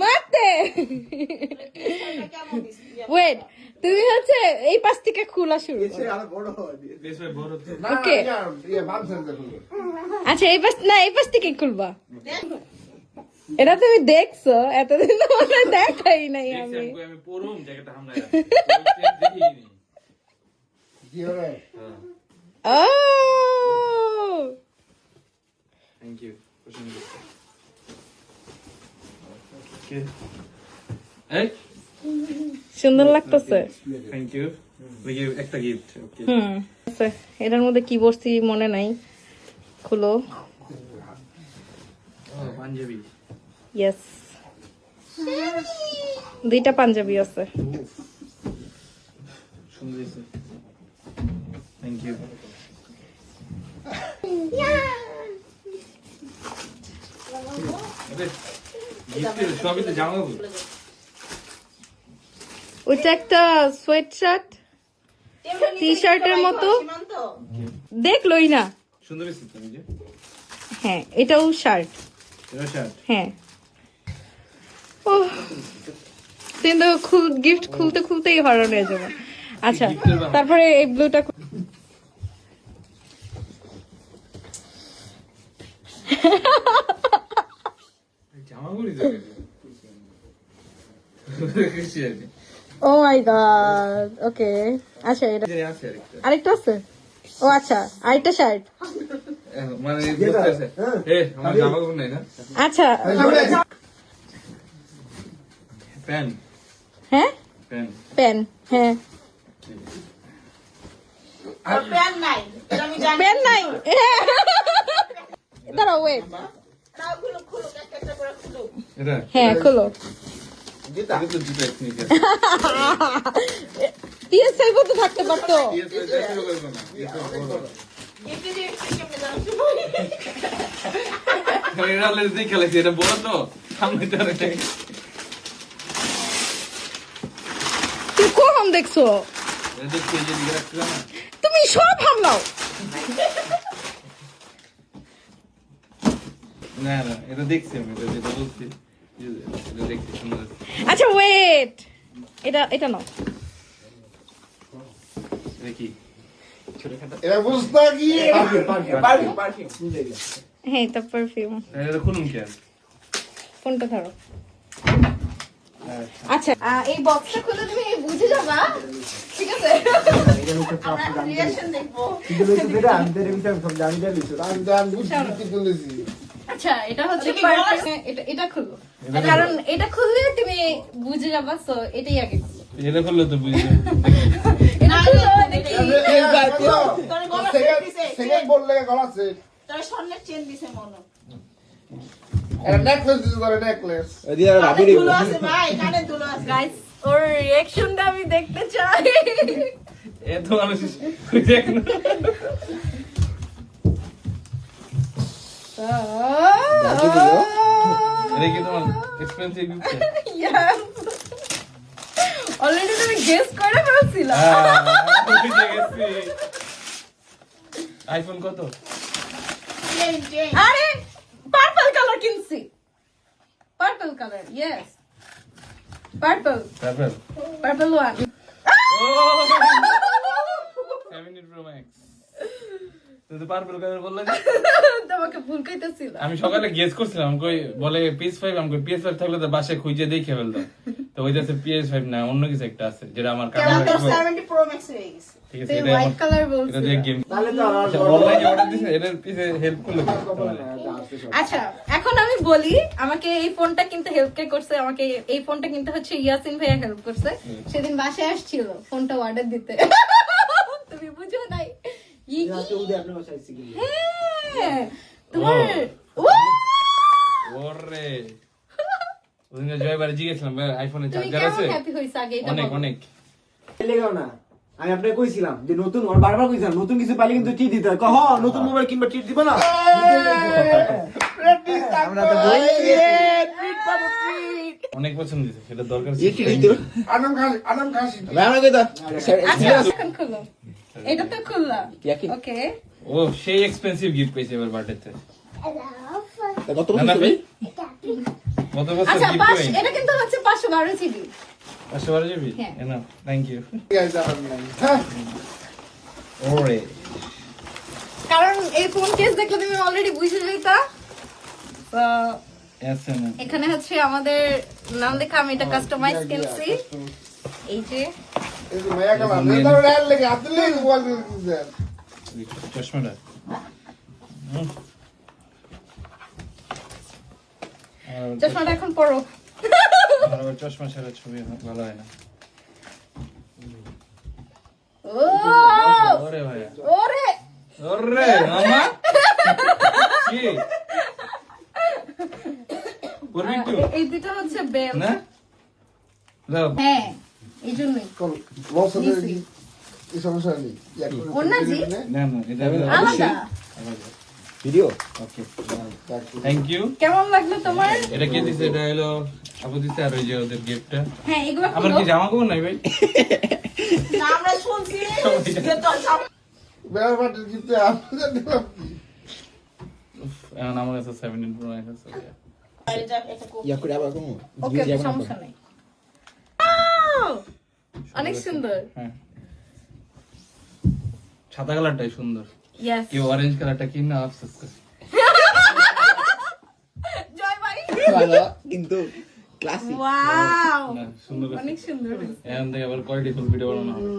মারতে? ওয়েট তুমি হচ্ছে এই পাশ থেকে খোলা শুরু করো। বেশ ভাই বড় তো। ওকে আচ্ছা এই পাশ না এই পাশ থেকে খুলবা। এটা তুমি দেখছ এতদিন তো মনে দেখাই নাই আমি। ও থ্যাংক ইউ পছন্দ এই? সুন্দর লাগতেছে। থ্যাংক ইউ একটা গিফট ওকে হুম এটার মধ্যে কি বসছি মনে নাই। খুলো। পাঞ্জাবি। ইয়েস দুইটা পাঞ্জাবি আছে। থ্যাংক ইউ গিফট ওইটা একটা সোয়েট শার্ট টি শার্টের মতো। দেখলোই না। হ্যাঁ এটাও শার্ট হ্যাঁ। ও কিন্তু গিফট খুলতে খুলতেই হরণ হয়ে যাবে। আচ্ছা তারপরে এই ব্লুটা জামা পরি তো খুশি আছে ও মাই গড ওকে আচ্ছা এটা। আরেকটা। আরেকটা আছে? ও আচ্ছা আরেকটা শার্ট মানে না? আচ্ছা। প্যান হ্যাঁ? প্যান হ্যাঁ। প্যান নাই নাই। দাঁড়াও ওয়েট খুলো খুলো একটা একটা করে খুলো এটা? হ্যাঁ খোলো। তো তো থাকতে পারতো? এটা তো। সামনে কখন দেখছ? তুমি সব হামলাও না না এটা দেখছি আমি এটা যেটা বলছি। আচ্ছা ওয়েট এটা এটা নাও। হ্যাঁ এটা পারফিউম ফোনটা ধরো। আচ্ছা। এই বক্সটা খুলে তুমি বুঝে যাবা? ঠিক আছে? আমরা রিঅ্যাকশন দেখব। আমি তো আমি বুঝতে তুলেছি আচ্ছা এটা হচ্ছে কি হ্যাঁ, এটা এটা খুলো কারণ এটা খুললে তুমি বুঝে যাবা সো এটাই আগে এটা খুললে তো বুঝি এটা খুলো দেখি। তোর গলা চেন দিছে। সেকেন্ড বললে গলাছে তোর স্বর্ণের চেন দিছে মনে। এটা নেকলেস দিতে পারে নেকলেস কানে দুলো আছে ভাই কানে দুলো আছে। গাইস ওর রিঅ্যাকশনটা আমি দেখতে চাই। এত মানুষ দেখ না এটা কি তোমার এক্সপেন্সিভ গিফট অলরেডি তুমি গেস করে ফেলছিলা আইফোন কত আরে পার্পল কালার কিনছি পার্পল কালার ইয়েস পার্পল তারপর purple one seventeen pro max তুই তো পারপল কালার বললে? তোমাকে ভুল আমি সকালে গেস করছিলাম কই বলে পিএস ফাইভ আমি কই থাকলে তো বাসায় খুঁজে দেখে ফেলতাম তো ওই যাচ্ছে পিএস না অন্য কিছু একটা আছে যেটা আমার তোর রাখব। প্রো ম্যাক্স হয়ে গেছে? ঠিক আছে এটা হোয়াইট কালার এটা বলছিস দিয়ে গেম অনলাইনে অর্ডার দিছে এটার পিছে হেল্প করল আচ্ছা এখন আমি বলি আমাকে এই ফোনটা কিনতে হেল্প কে করছে? আমাকে এই ফোনটা কিনতে হচ্ছে ইয়াসিন ভাইয়া হেল্প করছে। সেদিন বাসায় আসছিল ফোনটা অর্ডার দিতে। তুমি বুঝো নাই? হ্যাঁ। তোমার ওরে ওদিন জয়বারে জিজ্ঞেসলাম আইফোনে চার্জার আছে? হ্যাপি হইছ আগে? অনেক বলো। অনেক। লেগেও না? আমি আপনাকে কইছিলাম যে নতুন ওর বারবার কইছিলাম নতুন কিছু পাইলে কিন্তু চিট দিতে হয়। কহ নতুন মোবাইল কিনবা চিট দিব না? আমরা তো বই অনেক পছন্দ দিছে সেটা দরকার ছিল। আনাম খাসি আনাম খাসি। এখন খুলো এটা তো খুললাম। ওকে ও সেই এক্সপেন্সিভ গিফট পেয়েছে এবার বার্থডেতে কত না না ভাই? গত বছর আচ্ছা পাঁচ এটা কিন্তু হচ্ছে পাঁচশো বারো জিবি পাঁচশো বারো জিবি হ্যাঁ। Thank you online. হ্যাঁ, ওরে কারণ এই ফোন কেস দেখলে তুমি অলরেডি বুঝে যেতা। তো এখানে হচ্ছে আমাদের নাম লেখা আমি এটা কাস্টমাইজ কিনছি এই যে। এই যে মায়া এই ধরো রেল লেগে, হাতে বল দিছেন। চশমাটা চশমাটা এখন পরো চশমা ছাড়া ছবি ভালো হয় না ওরে ভাইয়া ওরে ওরে মামা কি এই দুটো হচ্ছে বেল না হ্যাঁ এই জন্যই। এই সমস্যা নেই। না না না এটা আলাদা। ভিডিও? ওকে থ্যাংক ইউ কেমন লাগল তোমার? এটা কে দিছে? এটা হলো আপু দিছে আর ওই যে ওদের গিফটটা হ্যাঁ এগুলো আমার কি জামা কাপড় নাই ভাই? না, আমরা শুনছি। যে তোর সব- বেড়ার পাটির গিফটে দিলাম এখন আমার কাছে সেভেন্টিন প্রো আছে এই যে একটা কপি। ইয়া করে আবার কোনো ওকে ওকে সমস্যা নেই। অনেক সুন্দর। হ্যাঁ। সাদা কালারটাই সুন্দর। কেউ অরেঞ্জ কালারটা কিনে আফসোস করে। জয় ভাই কিন্তু ক্লাসিক ওয়াও সুন্দর অনেক সুন্দর এখান থেকে আবার ফুল ভিডিও বানানো হবে।